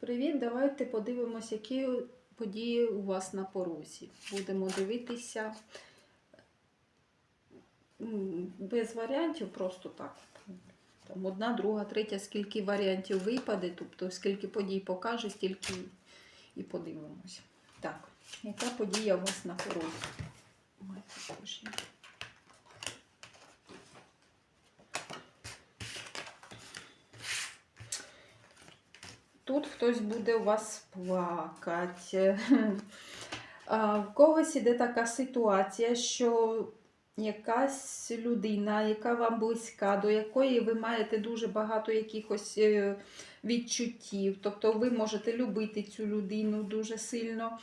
Привіт, давайте подивимось, які події у вас на порозі. Будемо дивитися без варіантів, просто так. Там одна, друга, третя, скільки варіантів випаде, тобто скільки подій покаже, стільки і подивимося. Так, яка подія у вас на порозі? Тут хтось буде у вас плакати. В когось іде така ситуація, що якась людина, яка вам близька, до якої ви маєте дуже багато якихось е, відчуттів, тобто ви можете любити цю людину дуже сильно.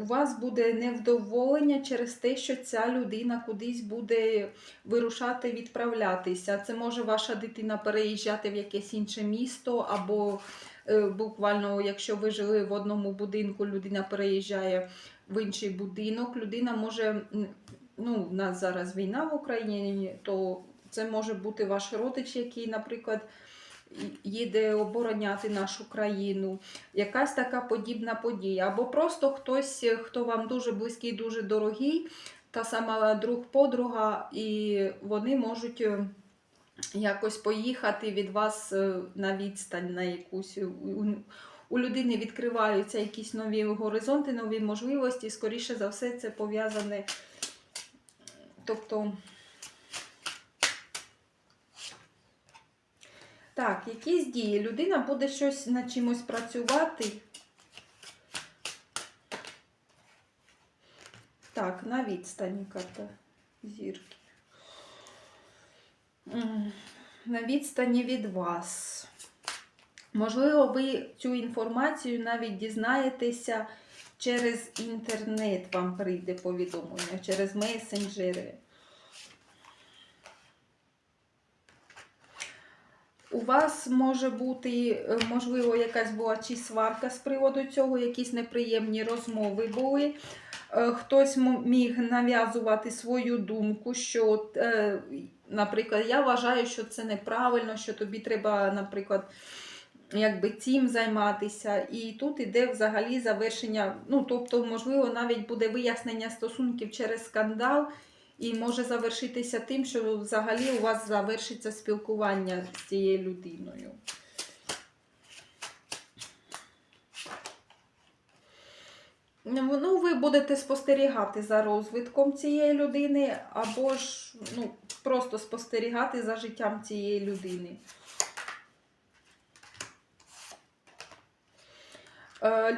У вас буде невдоволення через те, що ця людина кудись буде вирушати, відправлятися. Це може ваша дитина переїжджати в якесь інше місто, або е, буквально, якщо ви жили в одному будинку, людина переїжджає в інший будинок. Людина може, ну, у нас зараз війна в Україні, то це може бути ваш родич, який, наприклад, їде обороняти нашу країну, якась така подібна подія, або просто хтось, хто вам дуже близький, дуже дорогий, та сама друг-подруга, і вони можуть е, якось поїхати від вас е, на відстань на якусь. У людини відкриваються якісь нові горизонти, нові можливості. Скоріше за все, це пов'язане. Тобто. Так, якісь дії. Людина буде щось над чимось працювати. Так, на відстані карта зірки. На відстані від вас. Можливо, ви цю інформацію навіть дізнаєтеся через інтернет, вам прийде повідомлення, через месенджери. У вас може бути, е, можливо, якась була чи сварка з приводу цього, якісь неприємні розмови були. Е, Хтось міг нав'язувати свою думку, що, е, наприклад, я вважаю, що це неправильно, що тобі треба, наприклад, якби цим займатися. І тут іде взагалі завершення. Ну, тобто, можливо, навіть буде вияснення стосунків через скандал, і може завершитися тим, що взагалі у вас завершиться спілкування з цією людиною. Ну, ви будете спостерігати за розвитком цієї людини, або ж ну, просто спостерігати за життям цієї людини.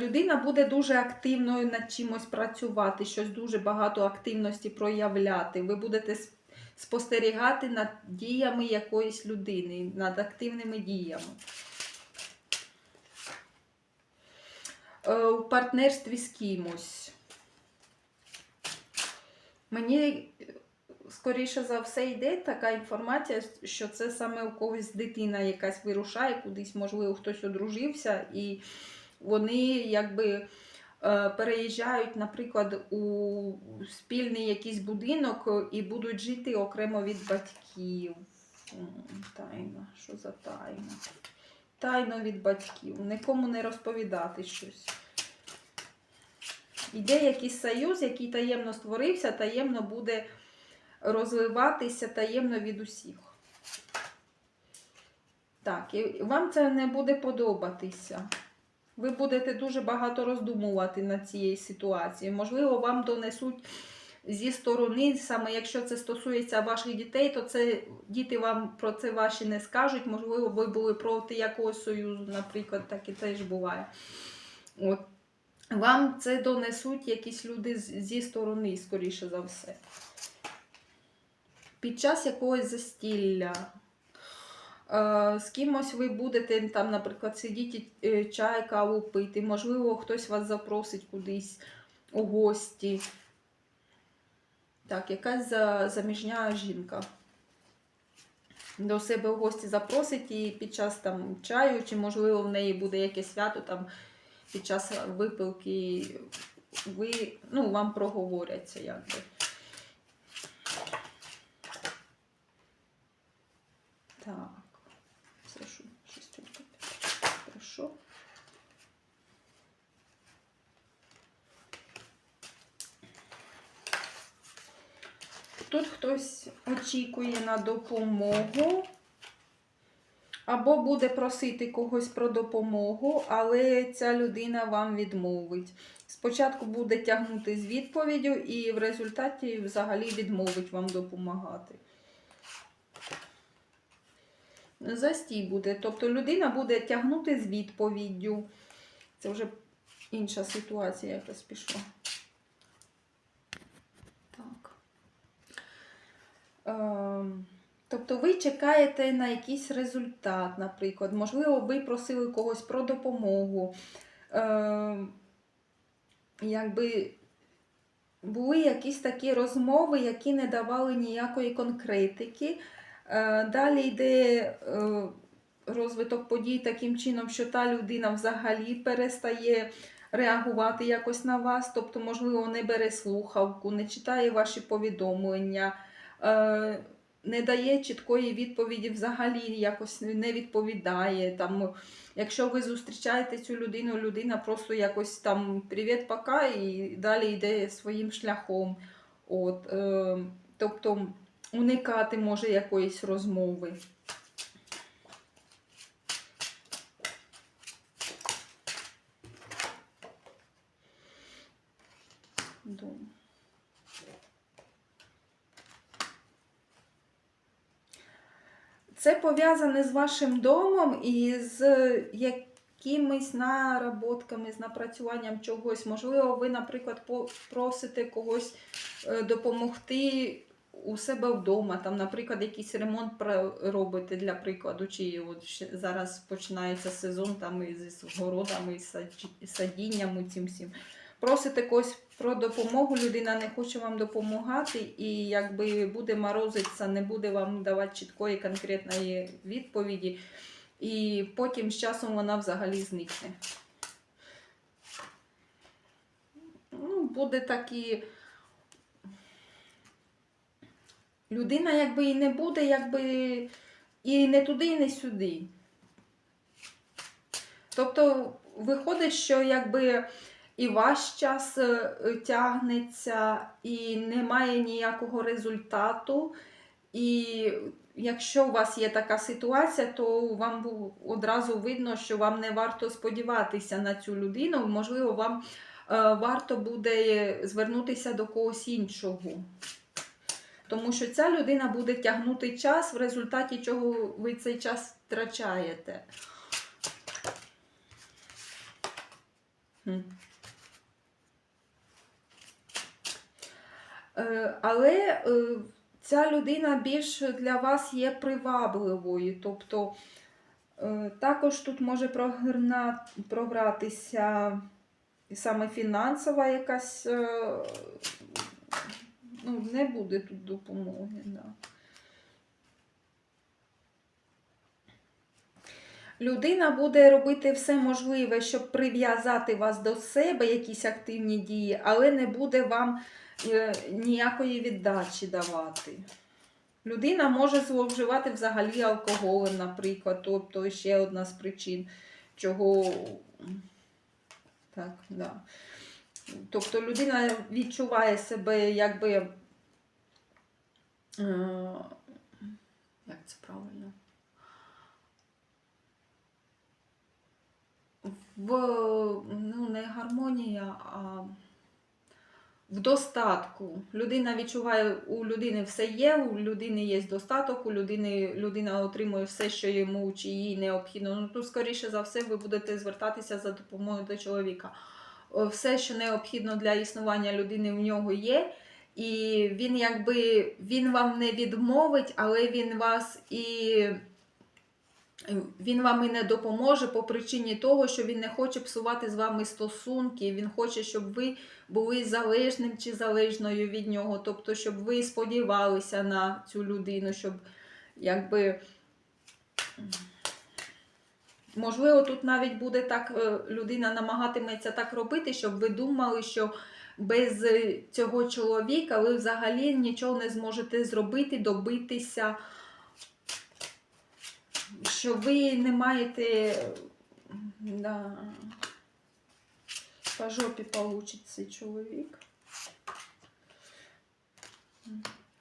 Людина буде дуже активною над чимось працювати, щось дуже багато активності проявляти. Ви будете спостерігати над діями якоїсь людини, над активними діями. Е, У партнерстві з кимось. Мені е, скоріше за все йде така інформація, що це саме у когось дитина якась вирушає кудись, можливо, хтось одружився, і вони якби е, переїжджають, наприклад, у спільний якийсь будинок і будуть жити окремо від батьків. Тайна, що за тайна? Тайно від батьків. Нікому не розповідати щось. Іде якийсь союз, який таємно створився, таємно буде розвиватися таємно від усіх. Так, і вам це не буде подобатися. Ви будете дуже багато роздумувати над цією ситуацією. Можливо, вам донесуть зі сторони, саме якщо це стосується ваших дітей, то це діти вам про це ваші не скажуть. Можливо, ви були проти якогось союзу, наприклад, так і теж буває. От. Вам це донесуть якісь люди зі сторони, скоріше за все. Під час якогось застілля. Е, З кимось ви будете там, наприклад, сидіти, е, чай, каву пити. Можливо, хтось вас запросить кудись у гості. Так, якась заміжня жінка. До себе в гості запросить і під час там чаю, чи, можливо, в неї буде якесь свято там під час випилки ви, ну, вам проговоряться якби. Так. Це що? Шестерка. Хорошо. Тут хтось очікує на допомогу. Або буде просити когось про допомогу, але ця людина вам відмовить. Спочатку буде тягнути з відповіддю і в результаті взагалі відмовить вам допомагати. Застій буде. Тобто людина буде тягнути з відповіддю. Це вже інша ситуація якась пішла. Так. Ем, Тобто ви чекаєте на якийсь результат, наприклад. Можливо, ви просили когось про допомогу. Ем, Якби були якісь такі розмови, які не давали ніякої конкретики. Е, Далі йде е, розвиток подій таким чином, що та людина взагалі перестає реагувати якось на вас, тобто, можливо, не бере слухавку, не читає ваші повідомлення, не дає чіткої відповіді, взагалі якось не відповідає. Там, якщо ви зустрічаєте цю людину, людина просто якось там привіт, пока, і далі йде своїм шляхом. От, е, тобто уникати може якоїсь розмови. Це пов'язане з вашим домом і з якимись наработками, з напрацюванням чогось. Можливо, ви, наприклад, просите когось е, допомогти у себе вдома, там, наприклад, якийсь ремонт робите для прикладу, чи от зараз починається сезон там із городами, із садінням, цим всім. Просите когось про допомогу, людина не хоче вам допомагати, і якби буде морозитися, не буде вам давати чіткої конкретної відповіді, і потім з часом вона взагалі зникне. Ну, буде такі. Людина якби і не буде, якби і не туди, і не сюди. Тобто виходить, що якби і ваш час е, тягнеться, і немає ніякого результату. І якщо у вас є така ситуація, то вам одразу видно, що вам не варто сподіватися на цю людину. Можливо, вам е, варто буде звернутися до когось іншого. Тому що ця людина буде тягнути час, в результаті чого ви цей час втрачаєте. Хм. Е, Але е, ця людина більш для вас є привабливою. Тобто е, також тут може програтися саме фінансова якась. е, Ну, не буде тут допомоги. Да. Людина буде робити все можливе, щоб прив'язати вас до себе, якісь активні дії, але не буде вам е, ніякої віддачі давати. Людина може зловживати взагалі алкоголем, наприклад, тобто ще одна з причин, чого. Так, да. Тобто людина відчуває себе якби. е, Як це правильно? В ну, не гармонія, а в достатку. Людина відчуває, у людини все є, у людини є достаток, у людини людина отримує все, що йому чи їй необхідно. Ну, тут, скоріше за все, ви будете звертатися за допомогою до чоловіка. Все, що необхідно для існування людини, в нього є. І він якби він вам не відмовить, але він вас і він вам і не допоможе по причині того, що він не хоче псувати з вами стосунки. Він хоче, щоб ви були залежним чи залежною від нього. Тобто, щоб ви сподівалися на цю людину, щоб якби. Можливо, тут навіть буде так, е, людина намагатиметься так робити, щоб ви думали, що без е, цього чоловіка ви взагалі нічого не зможете зробити, добитися, що ви не маєте. Да, по жопі получить чоловік.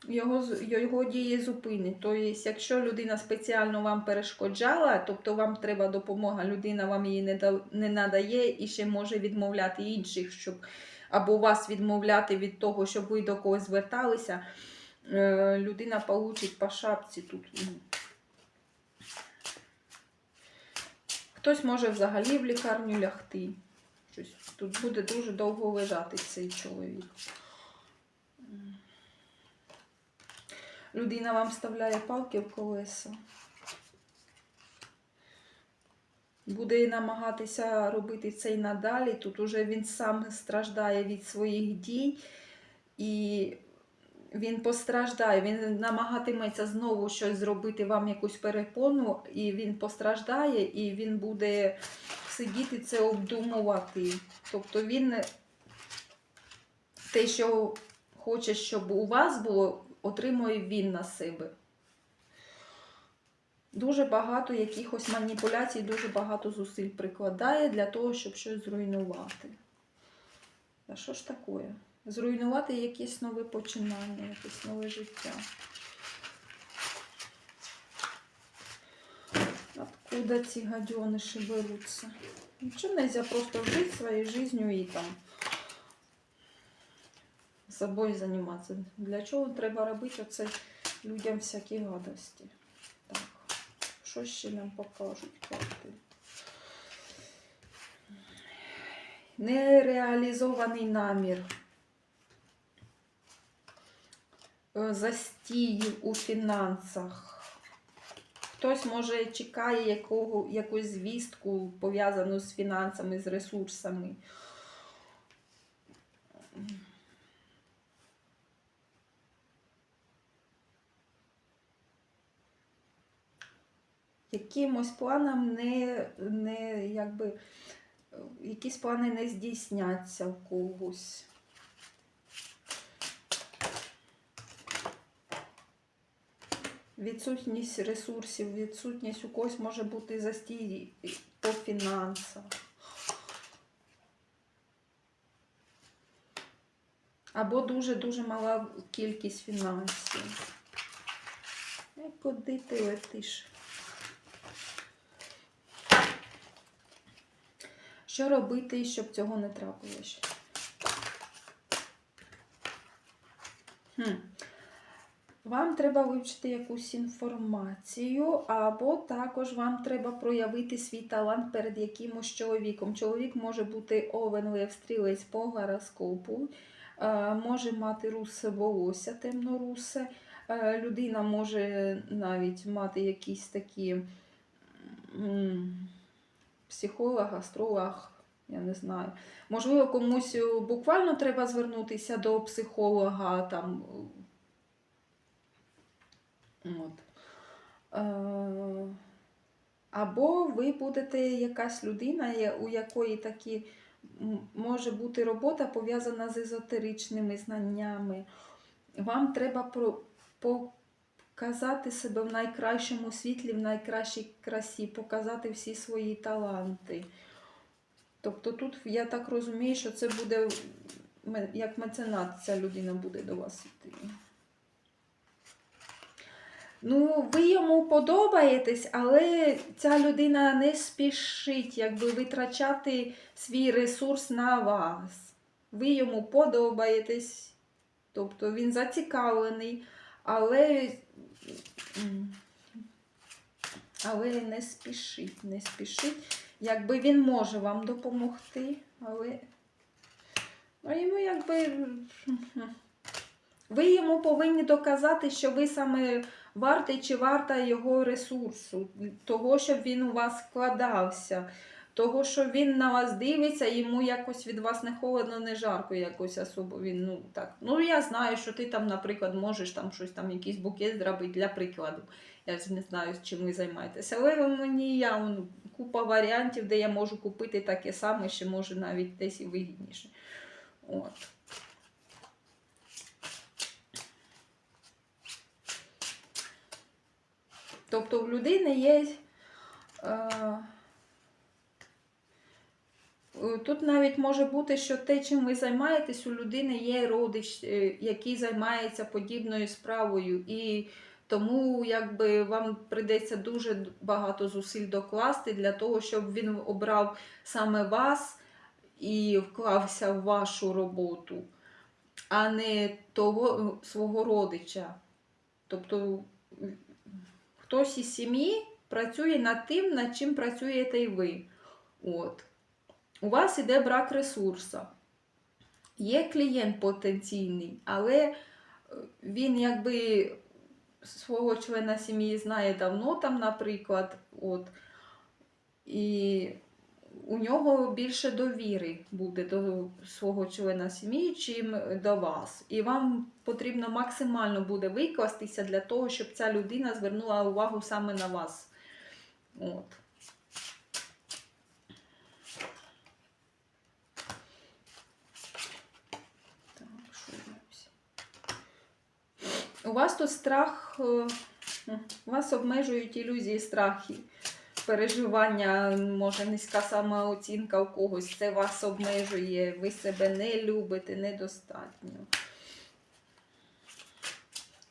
його, його дії зупинить. Тобто, якщо людина спеціально вам перешкоджала, тобто вам треба допомога, людина вам її не, да- не надає і ще може відмовляти інших, щоб або вас відмовляти від того, щоб ви до когось зверталися, е, людина получить по шапці тут. ну. Хтось може взагалі в лікарню лягти. Щось тут буде дуже довго лежати цей чоловік. Людина вам вставляє палки в колеса. Буде намагатися робити це й надалі. Тут уже він сам страждає від своїх дій, і він постраждає, він намагатиметься знову щось зробити, вам якусь перепону, і він постраждає, і він буде сидіти це обдумувати. Тобто він те, що хоче, щоб у вас було, отримує він на себе. Дуже багато якихось маніпуляцій, дуже багато зусиль прикладає для того, щоб щось зруйнувати. А що ж таке? Зруйнувати якесь нове починання, якесь нове життя. Откуда ці гаденыши беруться? Нічого нельзя просто жити своєю життю і там собою займатися. Для чого треба робити оце людям всякі гадості? Так, що ще нам покажуть карти? Нереалізований намір. Е, Застій у фінансах. Хтось може чекає якого, якусь звістку пов'язану з фінансами, з ресурсами. Якимось планам не, не якби, якісь плани не здійсняться в когось. Відсутність ресурсів, відсутність у когось може бути застій по фінансах. Або дуже-дуже мала кількість фінансів. Куди ти летиш? Що робити, щоб цього не трапилось? Хм. Вам треба вивчити якусь інформацію, або також вам треба проявити свій талант перед якимось чоловіком. Чоловік може бути овен, лев, стрілець по гороскопу, е, може мати русе волосся, темнорусе. Е, Людина може навіть мати якісь такі психолог, астролог, я не знаю. Можливо, комусь е, буквально треба звернутися до психолога там. От. Е, Або ви будете якась людина, у якої такі може бути робота пов'язана з езотеричними знаннями. Вам треба показати себе в найкращому світлі, в найкращій красі, показати всі свої таланти. Тобто тут я так розумію, що це буде як меценат, ця людина буде до вас йти. Ну, ви йому подобаєтесь, але ця людина не спішить якби витрачати свій ресурс на вас. Ви йому подобаєтесь, тобто він зацікавлений, але, але не спішить, не спішить. Якби він може вам допомогти, але ну, йому якби. Ви йому повинні доказати, що ви саме вартий чи варта його ресурсу, того, щоб він у вас вкладався, того, що він на вас дивиться, йому якось від вас не холодно, не жарко, якось особо він, ну так. Ну я знаю, що ти там, наприклад, можеш там щось там, якийсь букет зробити для прикладу. Я ж не знаю, чим ви займаєтеся. Але мені я ну, купа варіантів, де я можу купити таке саме, ще може навіть десь і вигідніше. От. Тобто в людини є. Е, Тут навіть може бути, що те, чим ви займаєтесь, у людини є родич, е, який займається подібною справою. І тому якби вам прийдеться дуже багато зусиль докласти для того, щоб він обрав саме вас і вклався в вашу роботу, а не того свого родича. Тобто хтось із сім'ї працює над тим, над чим працюєте і ви. От. У вас іде брак ресурсу. Є клієнт потенційний, але е, він якби свого члена сім'ї знає давно, там, наприклад, от, і у нього більше довіри буде до свого члена сім'ї, чим до вас. І вам потрібно максимально буде викластися для того, щоб ця людина звернула увагу саме на вас. От. У вас тут страх, е, м, вас обмежують ілюзії страхи, переживання, може низька самооцінка у когось, це вас обмежує, ви себе не любите, недостатньо.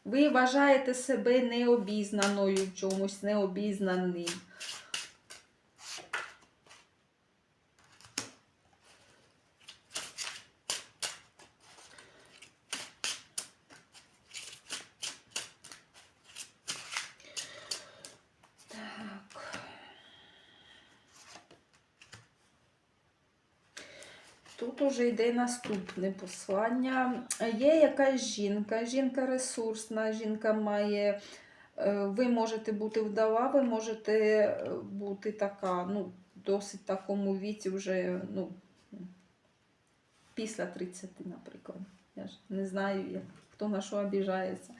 Ви вважаєте себе необізнаною в чомусь, необізнаним. Так. Уже йде наступне послання. Є якась жінка, жінка ресурсна, жінка має. е, Ви можете бути вдова, ви можете е, бути така, ну, досить такому віці вже, ну, після 30, наприклад. Я ж не знаю, хто на що обіжається.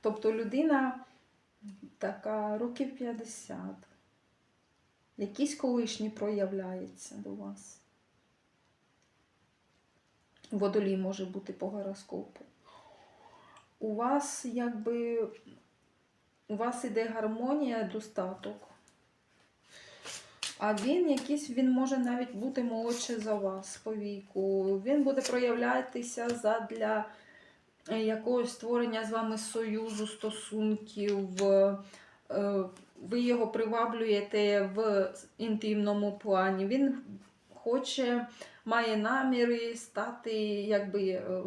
Тобто людина така років 50. Якийсь колишній проявляється до вас. Водолій може бути по гороскопу. У вас якби у вас іде гармонія, достаток. А він якийсь, він може навіть бути молодше за вас по віку. Він буде проявлятися задля е, якогось створення з вами союзу, стосунків. е, Ви його приваблюєте в інтимному плані. Він хоче, має наміри стати, якби. е,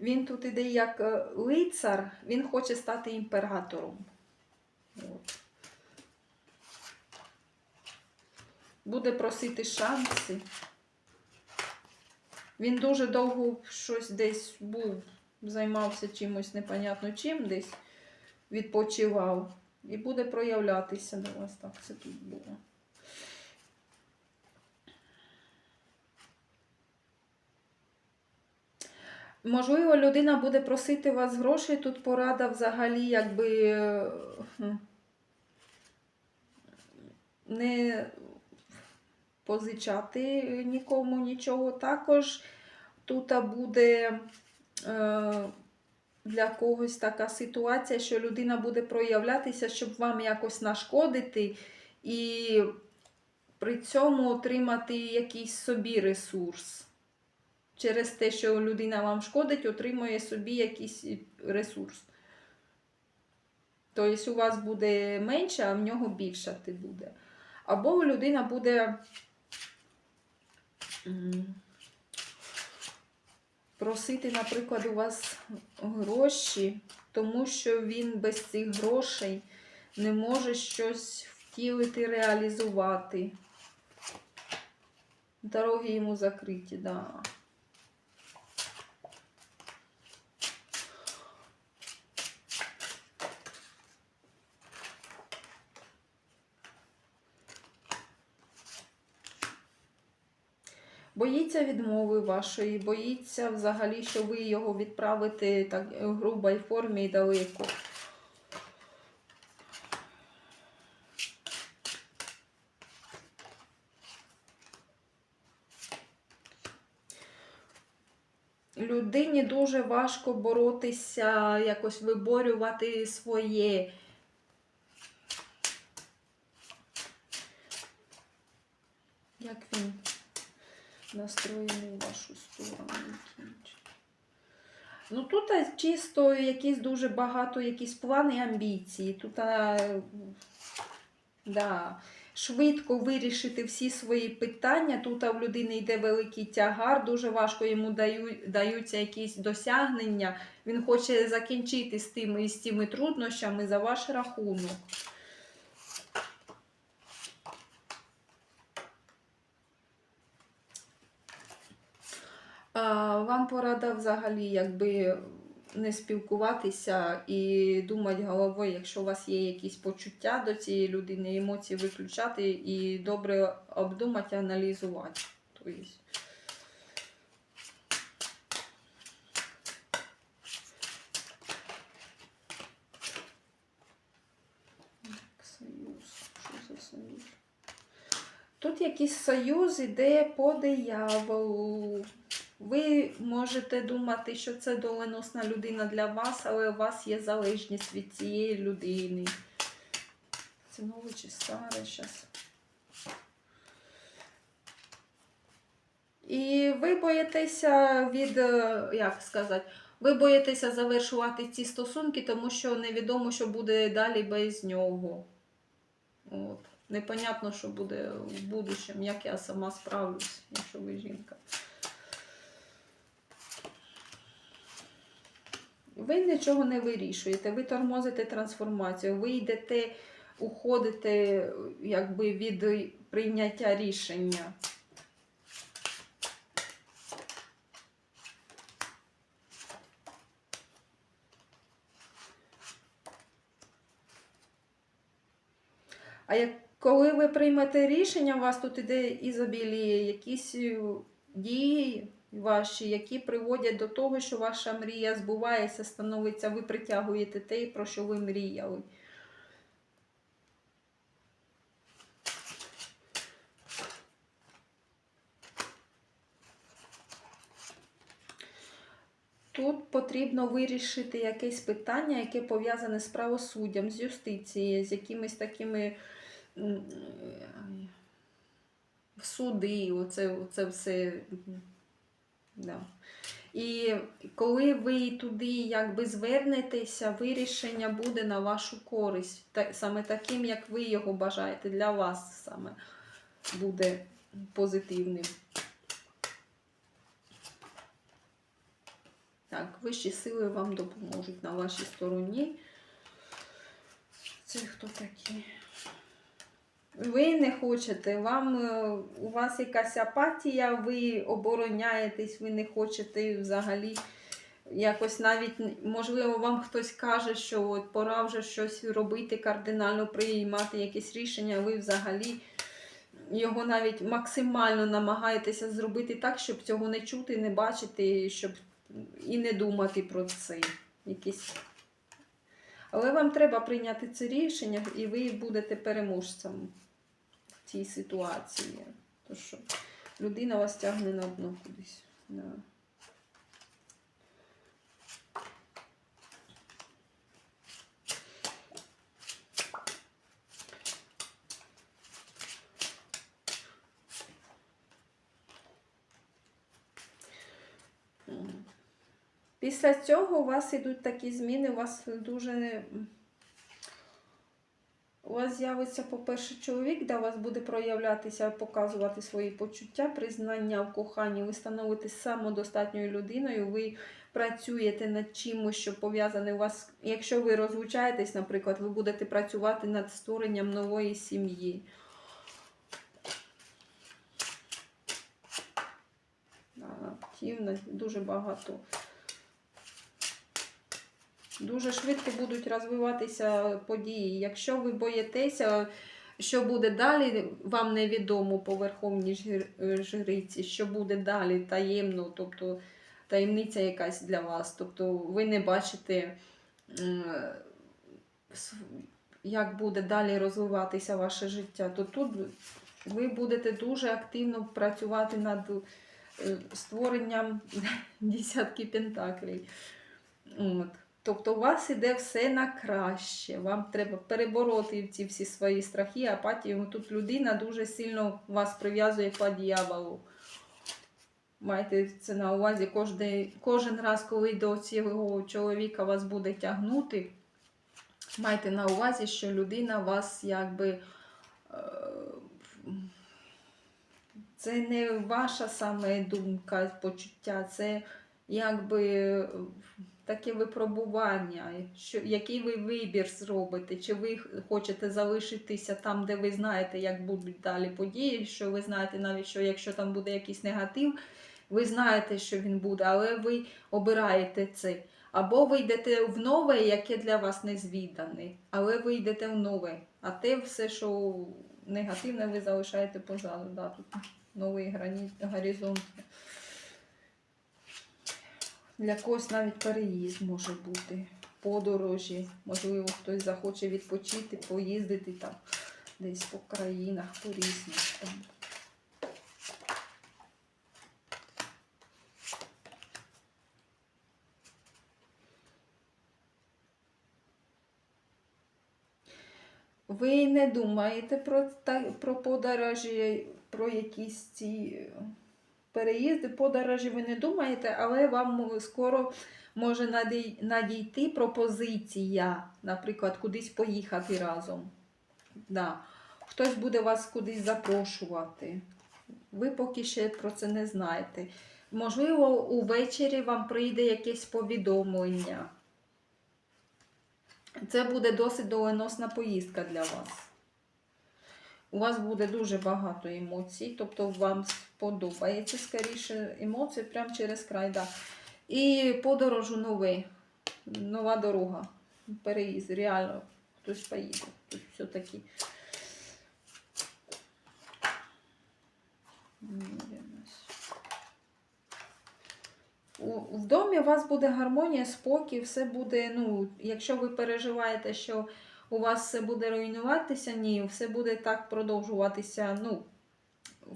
Він тут іде як е, лицар, він хоче стати імператором. Буде просити шанси. Він дуже довго щось десь був, займався чимось непонятно чим, десь відпочивав. І буде проявлятися до вас. Так, це тут було. Можливо, людина буде просити вас грошей, тут порада взагалі, якби е, не позичати нікому нічого. Також тут буде е, для когось така ситуація, що людина буде проявлятися, щоб вам якось нашкодити, і при цьому отримати якийсь собі ресурс. Через те, що людина вам шкодить, отримує собі якийсь ресурс. Тобто у вас буде менше, а в нього більше ти буде. Або людина буде просити, наприклад, у вас гроші, тому що він без цих грошей не може щось втілити, реалізувати. Дороги йому закриті, да. Боїться відмови вашої, боїться взагалі, що ви його відправите так е, в грубій формі і далеко. Людині дуже важко боротися, якось виборювати своє. Як він настроєний в вашу сторону. Ну тут чисто якісь дуже багато, якісь плани і амбіції. Тут да, швидко вирішити всі свої питання. Тут а, в людини йде великий тягар, дуже важко йому даю, даються якісь досягнення. Він хоче закінчити з тими, з цими труднощами за ваш рахунок. Вам порада взагалі, якби не спілкуватися і думати головою, якщо у вас є якісь почуття до цієї людини, емоції виключати і добре обдумати, аналізувати. Тобто? Тут якийсь союз іде по дияволу. Ви можете думати, що це доленосна людина для вас, але у вас є залежність від цієї людини. Це нове чи старе зараз. І ви боїтеся від, е, як сказати, ви боїтеся завершувати ці стосунки, тому що невідомо, що буде далі без нього. От. Непонятно, що буде в будущем, як я сама справлюсь, якщо ви жінка. Ви нічого не вирішуєте, ви тормозите трансформацію, ви йдете, уходите якби, від прийняття рішення. А як коли ви приймете рішення, у вас тут іде ізобіліє, якісь е, дії ваші, які приводять до того, що ваша мрія збувається, становиться, ви притягуєте те, про що ви мріяли. Тут потрібно вирішити якесь питання, яке пов'язане з правосуддям, з юстицією, з якимись такими суди, оце, оце все. Да. І коли ви туди якби звернетеся, вирішення буде на вашу користь, та- саме таким, як ви його бажаєте, для вас саме буде позитивним. Так, вищі сили вам допоможуть на вашій стороні. Це хто такі? Ви не хочете, вам е, у вас якась апатія, ви обороняєтесь, ви не хочете взагалі якось навіть, можливо, вам хтось каже, що от пора вже щось робити, кардинально приймати якесь рішення, ви взагалі його навіть максимально намагаєтеся зробити так, щоб цього не чути, не бачити, щоб і не думати про це. Якісь... Але вам треба прийняти це рішення, і ви будете переможцем цій ситуації. То що людина вас тягне на дно кудись. Да. Після цього у вас йдуть такі зміни, у вас дуже. У вас з'явиться, по-перше, чоловік, де у вас буде проявлятися, показувати свої почуття, признання в коханні, ви становитесь самодостатньою людиною, ви працюєте над чимось, що пов'язане у вас. Якщо ви розлучаєтесь, наприклад, ви будете працювати над створенням нової сім'ї. Активно, дуже багато. Дуже швидко будуть розвиватися події. Якщо ви боїтеся, що буде далі, вам невідомо по верховній жриці, що буде далі таємно, тобто таємниця якась для вас. Тобто ви не бачите, як буде далі розвиватися ваше життя, то тут ви будете дуже активно працювати над е, створенням десятки пентаклей. От. Тобто у вас іде все на краще. Вам треба перебороти ці всі свої страхи, апатію. Тут людина дуже сильно вас прив'язує по дьяволу. Майте це на увазі кожен, кожен раз, коли до цього чоловіка вас буде тягнути, майте на увазі, що людина вас якби. е, Це не ваша саме думка, почуття, це якби таке випробування, що, який ви вибір зробите, чи ви хочете залишитися там, де ви знаєте, як будуть далі події, що ви знаєте навіть, що якщо там буде якийсь негатив, ви знаєте, що він буде, але ви обираєте це. Або ви йдете в нове, яке для вас незвідане, але ви йдете в нове. А те все, що негативне, ви залишаєте позаду. Да, тут новий горизонт. Для когось навіть переїзд може бути, подорожі. Можливо, хтось захоче відпочити, поїздити там десь по країнах, по різних. Там. Ви не думаєте про, про подорожі, про якісь ці переїзди, подорожі ви не думаєте, але вам скоро може надійти пропозиція, наприклад, кудись поїхати разом. Да. Хтось буде вас кудись запрошувати. Ви поки ще про це не знаєте. Можливо, увечері вам прийде якесь повідомлення. Це буде досить доленосна поїздка для вас. У вас буде дуже багато емоцій, тобто вам сподобається скоріше емоції прямо через край. Да. І подорож у нове, нова дорога, переїзд, реально хтось поїде. Тут все-таки. В домі у вас буде гармонія, спокій, все буде, ну, якщо ви переживаєте, що у вас все буде руйнуватися, ні, все буде так продовжуватися, ну,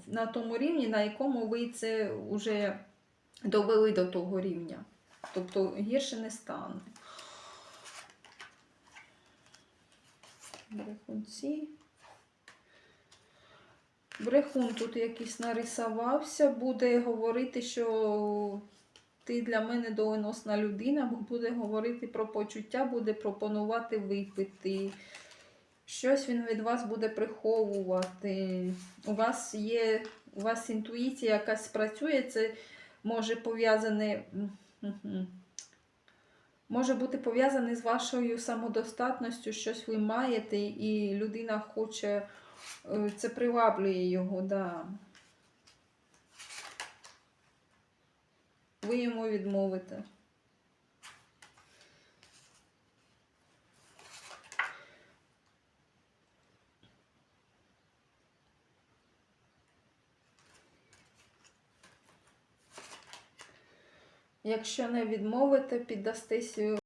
на тому рівні, на якому ви це вже довели до того рівня. Тобто гірше не стане. Брехунці. Брехун тут якийсь нарисувався, буде говорити, що ти для мене доленосна людина, буде говорити про почуття, буде пропонувати випити. Щось він від вас буде приховувати. У вас є, у вас інтуїція якась працює, це може пов'язане. Може бути пов'язане з вашою самодостатністю, щось ви маєте, і людина хоче, е, це приваблює його, да. Ви йому відмовите. Якщо не відмовите, піддастись